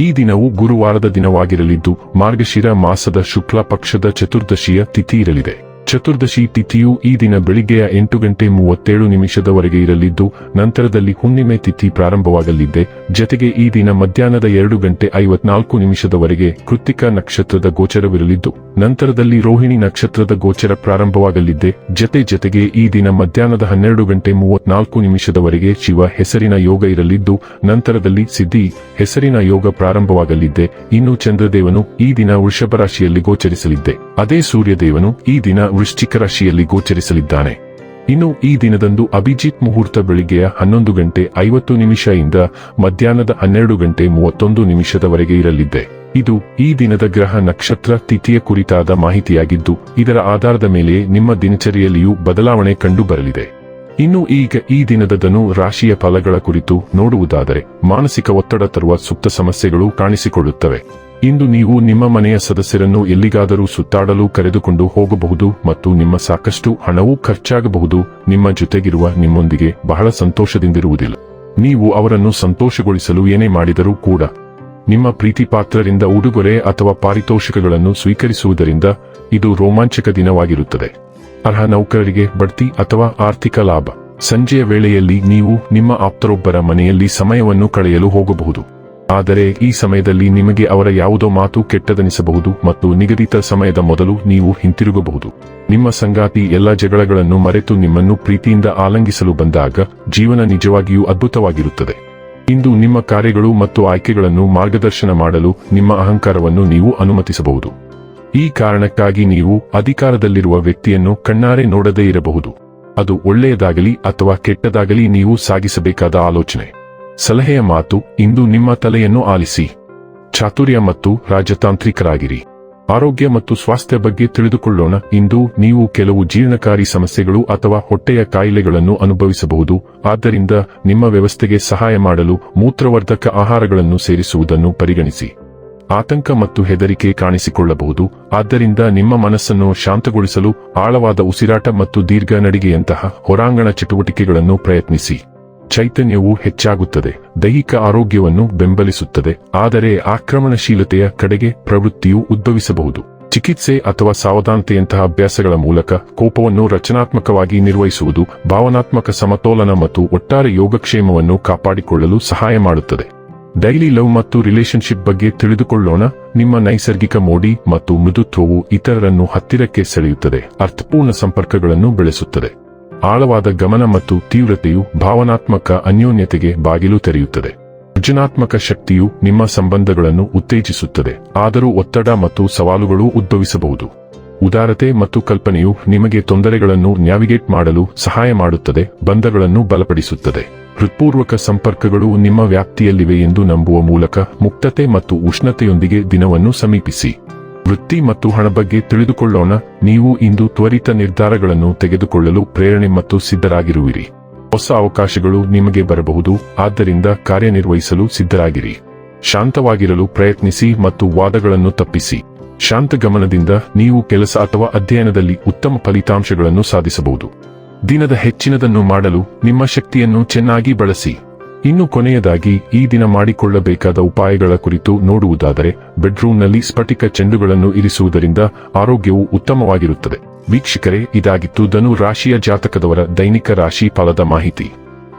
ಈ ದಿನವು ಗುರುವಾರದ ದಿನವಾಗಿರಲಿದ್ದು ಮಾರ್ಗಶಿರ ಮಾಸದ ಶುಕ್ಲ ಪಕ್ಷದ ಚತುರ್ದಶಿಯ ತಿಥಿ ಇರಲಿದೆ. ಚತುರ್ದಶಿ ತಿಥಿಯು ಈ ದಿನ ಬೆಳಿಗ್ಗೆಯ ಎಂಟು ಗಂಟೆ ಮೂವತ್ತೇಳು ನಿಮಿಷದವರೆಗೆ ಇರಲಿದ್ದು, ನಂತರದಲ್ಲಿ ಹುಣ್ಣಿಮೆ ತಿಥಿ ಪ್ರಾರಂಭವಾಗಲಿದೆ. ಜತೆಗೆ ಈ ದಿನ ಮಧ್ಯಾಹ್ನದ ಎರಡು ಗಂಟೆ ಐವತ್ನಾಲ್ಕು ನಿಮಿಷದವರೆಗೆ ಕೃತಿಕಾ ನಕ್ಷತ್ರದ ಗೋಚರವಿರಲಿದ್ದು, ನಂತರದಲ್ಲಿ ರೋಹಿಣಿ ನಕ್ಷತ್ರದ ಗೋಚರ ಪ್ರಾರಂಭವಾಗಲಿದೆ. ಜತೆ ಜತೆಗೆ ಈ ದಿನ ಮಧ್ಯಾಹ್ನದ ಹನ್ನೆರಡು ಗಂಟೆ ಮೂವತ್ನಾಲ್ಕು ನಿಮಿಷದವರೆಗೆ ಶಿವ ಹೆಸರಿನ ಯೋಗ ಇರಲಿದ್ದು, ನಂತರದಲ್ಲಿ ಸಿದ್ಧಿ ಹೆಸರಿನ ಯೋಗ ಪ್ರಾರಂಭವಾಗಲಿದೆ. ಇನ್ನು ಚಂದ್ರದೇವನು ಈ ದಿನ ವೃಷಭ ರಾಶಿಯಲ್ಲಿ ಗೋಚರಿಸಲಿದ್ದೆ ಅದೇ ಸೂರ್ಯದೇವನು ಈ ದಿನ ವೃಶ್ಚಿಕ ರಾಶಿಯಲ್ಲಿ ಗೋಚರಿಸಲಿದ್ದಾನೆ. ಇನ್ನು ಈ ದಿನದಂದು ಅಭಿಜಿತ್ ಮುಹೂರ್ತ ಬೆಳಿಗ್ಗೆಯ ಹನ್ನೊಂದು ಗಂಟೆ ಐವತ್ತು ನಿಮಿಷ ಇಂದ ಮಧ್ಯಾಹ್ನದ ಹನ್ನೆರಡು ಗಂಟೆ ಮೂವತ್ತೊಂದು ನಿಮಿಷದವರೆಗೆ ಇರಲಿದೆ ಇದು ಈ ದಿನದ ಗ್ರಹ ನಕ್ಷತ್ರ ತಿಥಿಯ ಕುರಿತಾದ ಮಾಹಿತಿಯಾಗಿದ್ದು, ಇದರ ಆಧಾರದ ಮೇಲೆ ನಿಮ್ಮ ದಿನಚರಿಯಲ್ಲಿಯೂ ಬದಲಾವಣೆ ಕಂಡು ಬರಲಿದೆ ಇನ್ನು ಈಗ ಈ ದಿನದ ಧನು ರಾಶಿಯ ಫಲಗಳ ಕುರಿತು ನೋಡುವುದಾದರೆ, ಮಾನಸಿಕ ಒತ್ತಡ ತರುವ ಸುಪ್ತ ಸಮಸ್ಯೆಗಳು ಕಾಣಿಸಿಕೊಳ್ಳುತ್ತವೆ. ಇಂದು ನೀವು ನಿಮ್ಮ ಮನೆಯ ಸದಸ್ಯರನ್ನು ಎಲ್ಲಿಗಾದರೂ ಸುತ್ತಾಡಲು ಕರೆದುಕೊಂಡು ಹೋಗಬಹುದು ಮತ್ತು ನಿಮ್ಮ ಸಾಕಷ್ಟು ಹಣವೂ ಖರ್ಚಾಗಬಹುದು, ನಿಮ್ಮ ಜೊತೆಗಿರುವ ನಿಮ್ಮೊಂದಿಗೆ ಬಹಳ ಸಂತೋಷದಿಂದಿರುವುದಿಲ್ಲ. ನೀವು ಅವರನ್ನು ಸಂತೋಷಗೊಳಿಸಲು ಏನೇ ಮಾಡಿದರೂ ಕೂಡ, ನಿಮ್ಮ ಪ್ರೀತಿಪಾತ್ರರಿಂದ ಉಡುಗೊರೆ ಅಥವಾ ಪಾರಿತೋಷಕಗಳನ್ನು ಸ್ವೀಕರಿಸುವುದರಿಂದ ಇದು ರೋಮಾಂಚಕ ದಿನವಾಗಿರುತ್ತದೆ. ಅರ್ಹ ನೌಕರರಿಗೆ ಬಡ್ತಿ ಅಥವಾ ಆರ್ಥಿಕ ಲಾಭ. ಸಂಜೆಯ ವೇಳೆಯಲ್ಲಿ ನೀವು ನಿಮ್ಮ ಆಪ್ತರೊಬ್ಬರ ಮನೆಯಲ್ಲಿ ಸಮಯವನ್ನು ಕಳೆಯಲು ಹೋಗಬಹುದು. ಆದರೆ ಈ ಸಮಯದಲ್ಲಿ ನಿಮಗೆ ಅವರ ಯಾವುದೋ ಮಾತು ಕೆಟ್ಟದನಿಸಬಹುದು ಮತ್ತು ನಿಗದಿತ ಸಮಯದ ಮೊದಲು ನೀವು ಹಿಂತಿರುಗಬಹುದು. ನಿಮ್ಮ ಸಂಗಾತಿ ಎಲ್ಲ ಜಗಳಗಳನ್ನು ಮರೆತು ನಿಮ್ಮನ್ನು ಪ್ರೀತಿಯಿಂದ ಆಲಂಗಿಸಲು ಬಂದಾಗ ಜೀವನ ನಿಜವಾಗಿಯೂ ಅದ್ಭುತವಾಗಿರುತ್ತದೆ. ಇಂದು ನಿಮ್ಮ ಕಾರ್ಯಗಳು ಮತ್ತು ಆಯ್ಕೆಗಳನ್ನು ಮಾರ್ಗದರ್ಶನ ಮಾಡಲು ನಿಮ್ಮ ಅಹಂಕಾರವನ್ನು ನೀವು ಅನುಮತಿಸಬಹುದು. ಈ ಕಾರಣಕ್ಕಾಗಿ ನೀವು ಅಧಿಕಾರದಲ್ಲಿರುವ ವ್ಯಕ್ತಿಯನ್ನು ಕಣ್ಣಾರೆ ನೋಡದೇ ಇರಬಹುದು. ಅದು ಒಳ್ಳೆಯದಾಗಲಿ ಅಥವಾ ಕೆಟ್ಟದಾಗಲಿ ನೀವು ಸಾಗಿಸಬೇಕಾದ ಆಲೋಚನೆ. ಸಲಹೆಯ ಮಾತು ಇಂದು ನಿಮ್ಮ ತಲೆಯನ್ನು ಆಲಿಸಿ. ಚಾತುರ್ಯ ಮತ್ತು ರಾಜತಾಂತ್ರಿಕರಾಗಿರಿ. ಆರೋಗ್ಯ ಮತ್ತು ಸ್ವಾಸ್ಥ್ಯ ಬಗ್ಗೆ ತಿಳಿದುಕೊಳ್ಳೋಣ. ಇಂದು ನೀವು ಕೆಲವು ಜೀರ್ಣಕಾರಿ ಸಮಸ್ಯೆಗಳು ಅಥವಾ ಹೊಟ್ಟೆಯ ಕಾಯಿಲೆಗಳನ್ನು ಅನುಭವಿಸಬಹುದು. ಆದ್ದರಿಂದ ನಿಮ್ಮ ವ್ಯವಸ್ಥೆಗೆ ಸಹಾಯ ಮಾಡಲು ಮೂತ್ರವರ್ಧಕ ಆಹಾರಗಳನ್ನು ಸೇರಿಸುವುದನ್ನು ಪರಿಗಣಿಸಿ. ಆತಂಕ ಮತ್ತು ಹೆದರಿಕೆ ಕಾಣಿಸಿಕೊಳ್ಳಬಹುದು. ಆದ್ದರಿಂದ ನಿಮ್ಮ ಮನಸ್ಸನ್ನು ಶಾಂತಗೊಳಿಸಲು ಆಳವಾದ ಉಸಿರಾಟ ಮತ್ತು ದೀರ್ಘ ನಡಿಗೆಯಂತಹ ಹೊರಾಂಗಣ ಚಟುವಟಿಕೆಗಳನ್ನು ಪ್ರಯತ್ನಿಸಿ. ಚೈತನ್ಯವು ಹೆಚ್ಚಾಗುತ್ತದೆ. ದೈಹಿಕ ಆರೋಗ್ಯವನ್ನು ಬೆಂಬಲಿಸುತ್ತದೆ. ಆದರೆ ಆಕ್ರಮಣಶೀಲತೆಯ ಕಡೆಗೆ ಪ್ರವೃತ್ತಿಯು ಉದ್ಭವಿಸಬಹುದು. ಚಿಕಿತ್ಸೆ ಅಥವಾ ಸಾವಧಾನತೆಯಂತಹ ಅಭ್ಯಾಸಗಳ ಮೂಲಕ ಕೋಪವನ್ನು ರಚನಾತ್ಮಕವಾಗಿ ನಿರ್ವಹಿಸುವುದು ಭಾವನಾತ್ಮಕ ಸಮತೋಲನ ಮತ್ತು ಒಟ್ಟಾರೆ ಯೋಗಕ್ಷೇಮವನ್ನು ಕಾಪಾಡಿಕೊಳ್ಳಲು ಸಹಾಯ ಮಾಡುತ್ತದೆ. ಡೈಲಿ ಲವ್ ಮತ್ತು ರಿಲೇಶನ್ಶಿಪ್ ಬಗ್ಗೆ ತಿಳಿದುಕೊಳ್ಳೋಣ. ನಿಮ್ಮ ನೈಸರ್ಗಿಕ ಮೋಡಿ ಮತ್ತು ಮೃದುತ್ವವು ಇತರರನ್ನು ಹತ್ತಿರಕ್ಕೆ ಸೆಳೆಯುತ್ತದೆ. ಅರ್ಥಪೂರ್ಣ ಸಂಪರ್ಕಗಳನ್ನು ಬೆಳೆಸುತ್ತದೆ. ಆಳವಾದ ಗಮನ ಮತ್ತು ತೀವ್ರತೆಯು ಭಾವನಾತ್ಮಕ ಅನ್ಯೋನ್ಯತೆಗೆ ಬಾಗಿಲು ತೆರೆಯುತ್ತದೆ. ಸೃಜನಾತ್ಮಕ ಶಕ್ತಿಯು ನಿಮ್ಮ ಸಂಬಂಧಗಳನ್ನು ಉತ್ತೇಜಿಸುತ್ತದೆ. ಆದರೂ ಒತ್ತಡ ಮತ್ತು ಸವಾಲುಗಳು ಉದ್ಭವಿಸಬಹುದು. ಉದಾರತೆ ಮತ್ತು ಕಲ್ಪನೆಯು ನಿಮಗೆ ತೊಂದರೆಗಳನ್ನು ನ್ಯಾವಿಗೇಟ್ ಮಾಡಲು ಸಹಾಯ ಮಾಡುತ್ತದೆ, ಬಂಧಗಳನ್ನು ಬಲಪಡಿಸುತ್ತದೆ. ಹೃತ್ಪೂರ್ವಕ ಸಂಪರ್ಕಗಳು ನಿಮ್ಮ ವ್ಯಾಪ್ತಿಯಲ್ಲಿವೆ ಎಂದು ನಂಬುವ ಮೂಲಕ ಮುಕ್ತತೆ ಮತ್ತು ಉಷ್ಣತೆಯೊಂದಿಗೆ ದಿನವನ್ನು ಸಮೀಪಿಸಿ. ವೃತ್ತಿ ಮತ್ತು ಹಣ ಬಗ್ಗೆ ತಿಳಿದುಕೊಳ್ಳೋಣ. ನೀವು ಇಂದು ತ್ವರಿತ ನಿರ್ಧಾರಗಳನ್ನು ತೆಗೆದುಕೊಳ್ಳಲು ಪ್ರೇರಣೆ ಮತ್ತು ಸಿದ್ಧರಾಗಿರುವಿರಿ. ಹೊಸ ಅವಕಾಶಗಳು ನಿಮಗೆ ಬರಬಹುದು. ಆದ್ದರಿಂದ ಕಾರ್ಯನಿರ್ವಹಿಸಲು ಸಿದ್ಧರಾಗಿರಿ. ಶಾಂತವಾಗಿರಲು ಪ್ರಯತ್ನಿಸಿ ಮತ್ತು ವಾದಗಳನ್ನು ತಪ್ಪಿಸಿ. ಶಾಂತ ಗಮನದಿಂದ ನೀವು ಕೆಲಸ ಅಥವಾ ಅಧ್ಯಯನದಲ್ಲಿ ಉತ್ತಮ ಫಲಿತಾಂಶಗಳನ್ನು ಸಾಧಿಸಬಹುದು. ದಿನದ ಹೆಚ್ಚಿನದನ್ನು ಮಾಡಲು ನಿಮ್ಮ ಶಕ್ತಿಯನ್ನು ಚೆನ್ನಾಗಿ ಬಳಸಿ. ಇನ್ನು ಕೊನೆಯದಾಗಿ, ಈ ದಿನ ಮಾಡಿಕೊಳ್ಳಬೇಕಾದ ಉಪಾಯಗಳ ಕುರಿತು ನೋಡುವುದಾದರೆ, ಬೆಡ್ರೂಮ್ನಲ್ಲಿ ಸ್ಫಟಿಕ ಚೆಂಡುಗಳನ್ನು ಇರಿಸುವುದರಿಂದ ಆರೋಗ್ಯವು ಉತ್ತಮವಾಗಿರುತ್ತದೆ. ವೀಕ್ಷಕರೇ, ಇದಾಗಿತ್ತು ಧನು ರಾಶಿಯ ಜಾತಕದವರ ದೈನಿಕ ರಾಶಿ ಫಲದ ಮಾಹಿತಿ.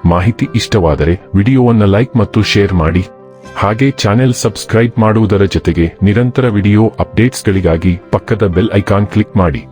ಮಾಹಿತಿ ಇಷ್ಟವಾದರೆ, ವಿಡಿಯೋವನ್ನು ಲೈಕ್ ಮತ್ತು ಶೇರ್ ಮಾಡಿ. ಹಾಗೆ ಚಾನೆಲ್ ಸಬ್ಸ್ಕ್ರೈಬ್ ಮಾಡುವುದರ ಜೊತೆಗೆ ನಿರಂತರ ವಿಡಿಯೋ ಅಪ್ಡೇಟ್ಸ್ಗಳಿಗಾಗಿ ಪಕ್ಕದ ಬೆಲ್ ಐಕಾನ್ ಕ್ಲಿಕ್ ಮಾಡಿ.